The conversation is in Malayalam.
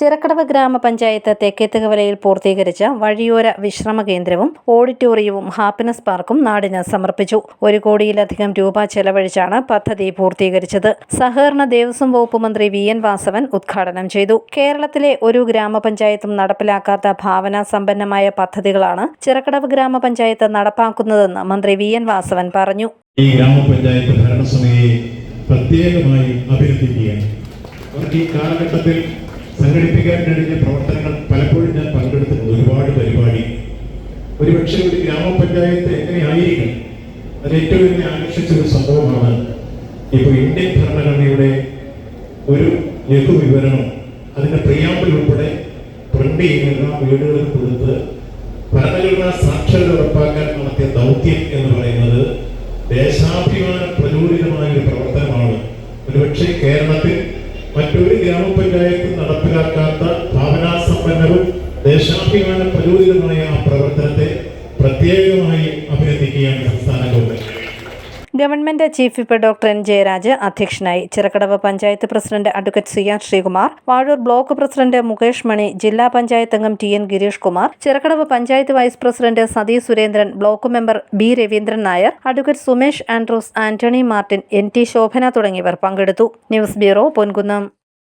ചിറക്കടവ് ഗ്രാമപഞ്ചായത്ത് തെക്കേത്തുകവലയിൽ പൂർത്തീകരിച്ച വഴിയോര വിശ്രമ കേന്ദ്രവും ഓഡിറ്റോറിയവും ഹാപ്പിനെസ് പാർക്കും നാടിന് സമർപ്പിച്ചു. ഒരു കോടിയിലധികം രൂപ ചെലവഴിച്ചാണ് പദ്ധതി പൂർത്തീകരിച്ചത്. സഹകരണ ദേവസ്വം വകുപ്പ് മന്ത്രി വി എൻ വാസവൻ ഉദ്ഘാടനം ചെയ്തു. കേരളത്തിലെ ഒരു ഗ്രാമപഞ്ചായത്തും നടപ്പിലാക്കാത്ത ഭാവനാ സമ്പന്നമായ പദ്ധതികളാണ് ചിറക്കടവ് ഗ്രാമപഞ്ചായത്ത് നടപ്പാക്കുന്നതെന്ന് മന്ത്രി വി എൻ വാസവൻ പറഞ്ഞു. ഈ ഗ്രാമപഞ്ചായത്ത് ഭരണസമിതിയെ പ്രത്യേകമായി അഭിനന്ദിക്കുകയാണ്. ഈ കാലഘട്ടത്തിൽ സംഘടിപ്പിക്കാൻ കഴിഞ്ഞ പ്രവർത്തനങ്ങൾ പലപ്പോഴും ഞാൻ പങ്കെടുത്തിട്ടുണ്ട്. ഒരുപാട് പരിപാടി. ഒരുപക്ഷെ ഒരു ഗ്രാമപഞ്ചായത്ത് എങ്ങനെയായിരിക്കും അത് ഏറ്റവും എന്നെ ആകർഷിച്ച ഒരു സംഭവമാണ്. ഇപ്പോൾ ഇന്ത്യൻ ഭരണഘടനയുടെ ഒരു ലഘുവിവരണം അതിന്റെ പ്രിയാമ്പിൾ ഉൾപ്പെടെ പ്രിന്റ് ചെയ്യുന്ന വീടുകളിൽ കൊടുത്ത് ഭരണഘടനാ സാക്ഷരത ഉറപ്പാക്കാൻ നടത്തിയ ദൗത്യം എന്ന് പറയുന്നത് ദേശാഭിമാന പ്രചോദിതമായ ഒരു പ്രവർത്തനമാണ്. ഒരുപക്ഷെ കേരളത്തിൽ മറ്റൊരു ഗ്രാമപഞ്ചായത്തും നടപ്പിലാക്കാത്ത ഭാവനാസമ്പന്നവും ദേശാഭിമാന പ്രചോദിതമായ ആ പ്രവർത്തനത്തെ പ്രത്യേകമായി അഭിനന്ദിക്കുകയാണ് സംസ്ഥാന government. Government chief whip doctor N Jayaraj അധ്യക്ഷനായി Chirakkadavu panchayat president advocate C R Sreekumar Vazhoor block president Mukesh Mani ജില്ലാ പഞ്ചായത്ത് അംഗം T N Girish Kumar Chirakkadavu panchayat vice president Sathi Surendran block member B Raveendran Nair advocate Sumesh Andrews Antony Martin N T Shobhana തുടങ്ങിയവർ പങ്കെടുത്തു. News bureau Ponkunnam.